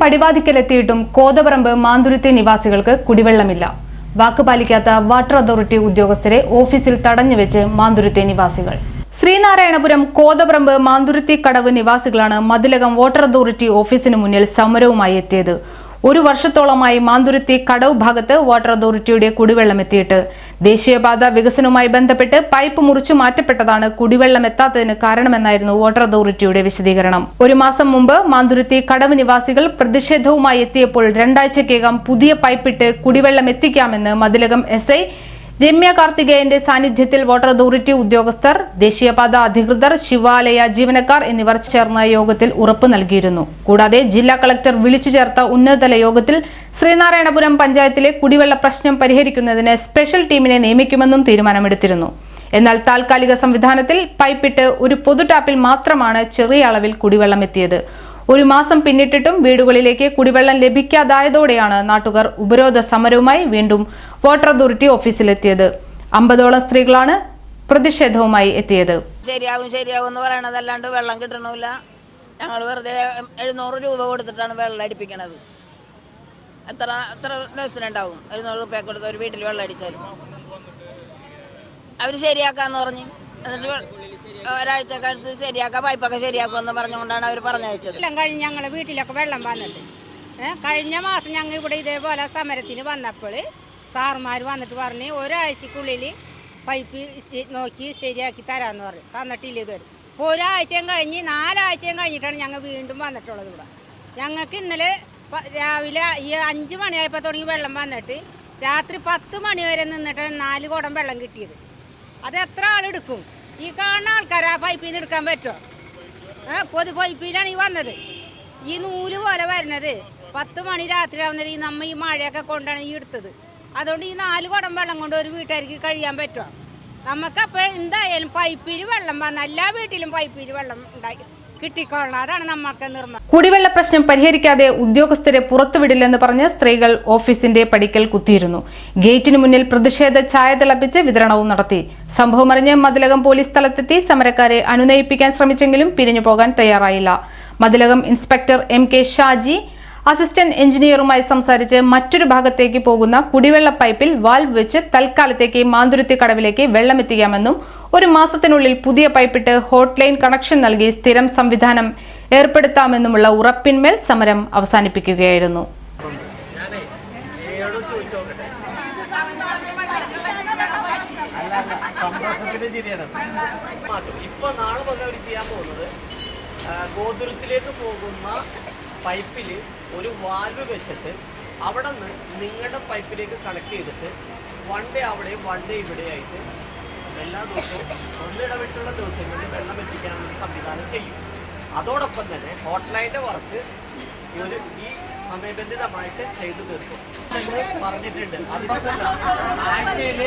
പടിവാതിക്കലെത്തിയിട്ടും കോതപറമ്പ് മാന്തുരുത്തി നിവാസികൾക്ക് കുടിവെള്ളമില്ല. വാക്ക് പാലിക്കാത്ത water authority ഉദ്യോഗസ്ഥരെ ഓഫീസിൽ തടഞ്ഞുവെച്ച് മാന്തുരുത്തി നിവാസികൾ. ശ്രീനാരായണപുരം കോതപറമ്പ് മാന്തുരുത്തി കടവ് നിവാസികളാണ് മതിലകം വാട്ടർ അതോറിറ്റി ഓഫീസിന് മുന്നിൽ സമരവുമായി എത്തിയത്. ഒരു വർഷത്തോളമായി മാന്തുരുത്തി കടവ് ഭാഗത്ത് വാട്ടർ അതോറിറ്റിയുടെ കുടിവെള്ളം എത്തിയിട്ട് ദേശീയപാത വികസനവുമായി ബന്ധപ്പെട്ട് പൈപ്പ് മുറിച്ചു മാറ്റപ്പെട്ടതാണ് കുടിവെള്ളം എത്താത്തതിന് കാരണമെന്നായിരുന്നു വാട്ടർ അതോറിറ്റിയുടെ വിശദീകരണം. ഒരു മാസം മുമ്പ് മാന്തുരുത്തി കടവ് നിവാസികൾ പ്രതിഷേധവുമായി എത്തിയപ്പോൾ രണ്ടാഴ്ചക്കകം പുതിയ പൈപ്പിട്ട് കുടിവെള്ളം എത്തിക്കാമെന്ന് മതിലകം എസ് രമ്യ കാർത്തികേയന്റെ സാന്നിധ്യത്തിൽ വാട്ടർ അതോറിറ്റി ഉദ്യോഗസ്ഥർ ദേശീയപാത അധികൃതർ ശിവാലയ ജീവനക്കാർ എന്നിവർ ചേർന്ന യോഗത്തിൽ ഉറപ്പ് നൽകിയിരുന്നു. കൂടാതെ ജില്ലാ കളക്ടർ വിളിച്ചു ചേർത്ത ഉന്നതതല യോഗത്തിൽ ശ്രീനാരായണപുരം പഞ്ചായത്തിലെ കുടിവെള്ള പ്രശ്നം പരിഹരിക്കുന്നതിന് സ്പെഷ്യൽ ടീമിനെ നിയമിക്കുമെന്നും തീരുമാനമെടുത്തിരുന്നു. എന്നാൽ താൽക്കാലിക സംവിധാനത്തിൽ പൈപ്പിട്ട് ഒരു പൊതു ടാപ്പിൽ മാത്രമാണ് ചെറിയ അളവിൽ കുടിവെള്ളം എത്തിയത്. ഒരു മാസം പിന്നിട്ടിട്ടും വീടുകളിലേക്ക് കുടിവെള്ളം ലഭിക്കാതായതോടെയാണ് നാട്ടുകാർ ഉപരോധ സമരവുമായി വീണ്ടും വാട്ടർ അതോറിറ്റി ഓഫീസിലെത്തിയത്. അമ്പതോളം സ്ത്രീകളാണ് പ്രതിഷേധവുമായി എത്തിയത്. ശരിയാവും ശരിയാവും എന്ന് പറയണതല്ലാണ്ട് വെള്ളം കിട്ടണമില്ല. ഞങ്ങൾ വെറുതെ എഴുന്നൂറ് രൂപ കൊടുത്തിട്ടാണ് വെള്ളം അടിപ്പിക്കണത്. എത്ര എത്ര ദിവസത്തിനുണ്ടാവും എഴുന്നൂറ് രൂപ കൊടുത്ത് ഒരു വീട്ടിൽ വെള്ളം അടിച്ചാലും. അവർ ശരിയാക്കാന്ന് പറഞ്ഞ്. എന്നിട്ട് ഒരാഴ്ചക്കടുത്ത് ശരിയാക്കാം പൈപ്പൊക്കെ ശരിയാക്കുമെന്ന് പറഞ്ഞുകൊണ്ടാണ് അവർ പറഞ്ഞയച്ചത്. എല്ലാം കഴിഞ്ഞ് ഞങ്ങളെ വീട്ടിലൊക്കെ വെള്ളം വന്നിട്ട്. കഴിഞ്ഞ മാസം ഞങ്ങൾ ഇവിടെ ഇതേപോലെ സമരത്തിന് വന്നപ്പോൾ സാർമാർ വന്നിട്ട് പറഞ്ഞ് ഒരാഴ്ചക്കുള്ളിൽ പൈപ്പ് നോക്കി ശരിയാക്കി തരാമെന്ന് പറഞ്ഞു. തന്നിട്ടില്ല ഇതുവരെ. ഇപ്പോൾ ഒരാഴ്ചയും കഴിഞ്ഞ് നാലാഴ്ചയും കഴിഞ്ഞിട്ടാണ് ഞങ്ങൾ വീണ്ടും വന്നിട്ടുള്ളത് ഇവിടെ. ഞങ്ങൾക്ക് ഇന്നലെ രാവിലെ ഈ അഞ്ച് മണിയായപ്പോൾ തുടങ്ങി വെള്ളം വന്നിട്ട് രാത്രി പത്ത് മണി വരെ നിന്നിട്ടാണ് നാല് കുടം വെള്ളം കിട്ടിയത്. അത് എത്ര ആളെടുക്കും? ഈ കാണുന്ന ആൾക്കാർ പൈപ്പിൽ നിന്ന് എടുക്കാൻ പറ്റുമോ ആ പൊതു പൈപ്പിലാണ് ഈ വന്നത്. ഈ നൂൽ പോലെ വരുന്നത് പത്ത് മണി രാത്രി ആവുന്നത് ഈ നമ്മ ഈ മഴയൊക്കെ കൊണ്ടാണ് ഈ എടുത്തത്. അതുകൊണ്ട് ഈ നാല് കുടം വെള്ളം കൊണ്ട് ഒരു വീട്ടുകാർക്ക് കഴിയാൻ പറ്റുമോ നമുക്കപ്പോൾ എന്തായാലും പൈപ്പിൽ വെള്ളം വന്ന എല്ലാ വീട്ടിലും പൈപ്പിൽ വെള്ളം ഉണ്ടാക്കി കിട്ടിക്കൊള്ളണം നമ്മൾക്ക് നിർമ്മ കുടിവെള്ള പ്രശ്നം പരിഹരിക്കാതെ ഉദ്യോഗസ്ഥരെ പുറത്തുവിടില്ലെന്ന് പറഞ്ഞ് സ്ത്രീകൾ ഓഫീസിന്റെ പടിക്കൽ കുത്തിയിരുന്നു. ഗേറ്റിന് മുന്നിൽ പ്രതിഷേധ ഛായ തിളപ്പിച്ച് വിതരണവും നടത്തി. സംഭവമറിഞ്ഞ് മതിലകം പോലീസ് സ്ഥലത്തെത്തി സമരക്കാരെ അനുനയിപ്പിക്കാൻ ശ്രമിച്ചെങ്കിലും പിരിഞ്ഞു പോകാൻ തയ്യാറായില്ല. Mathilakam inspector M K Shaji assistant എഞ്ചിനീയറുമായി സംസാരിച്ച് മറ്റൊരു ഭാഗത്തേക്ക് പോകുന്ന കുടിവെള്ള പൈപ്പിൽ വാൽവ് വെച്ച് തൽക്കാലത്തേക്ക് മാന്തുരുത്തി കടവിലേക്ക് വെള്ളമെത്തിക്കാമെന്നും ഒരു മാസത്തിനുള്ളിൽ പുതിയ പൈപ്പിട്ട് ഹോട്ട് ലൈൻ കണക്ഷൻ നൽകി സ്ഥിരം സംവിധാനം ഏർപ്പെടുത്താമെന്നുമുള്ള ഉറപ്പിന്മേൽ സമരം അവസാനിപ്പിക്കുകയായിരുന്നു. ഇപ്പൊ നാളെ വന്നവർ ചെയ്യാൻ പോകുന്നത് ഗോതുരത്തിലേക്ക് പോകുന്ന പൈപ്പിൽ ഒരു വാൽവ് വെച്ചിട്ട് അവിടെ നിന്ന് നിങ്ങളുടെ പൈപ്പിലേക്ക് കണക്ട് ചെയ്തിട്ട് വൺ ഡേ അവിടെയും വൺ ഡേ ഇവിടെയായിട്ട് എല്ലാ ദിവസവും ഒന്നിടവിട്ടുള്ള ദിവസങ്ങളിൽ വെള്ളം എത്തിക്കാനുള്ള സംവിധാനം ചെയ്യും. അതോടൊപ്പം തന്നെ ഹോട്ട്ലൈന്റെ വർക്ക് ഒരു ഈ സമയബന്ധിതമായിട്ട് ചെയ്തു തീർക്കും. പറഞ്ഞിട്ടുണ്ട്. അതിന്റെ ആഴ്ചയിൽ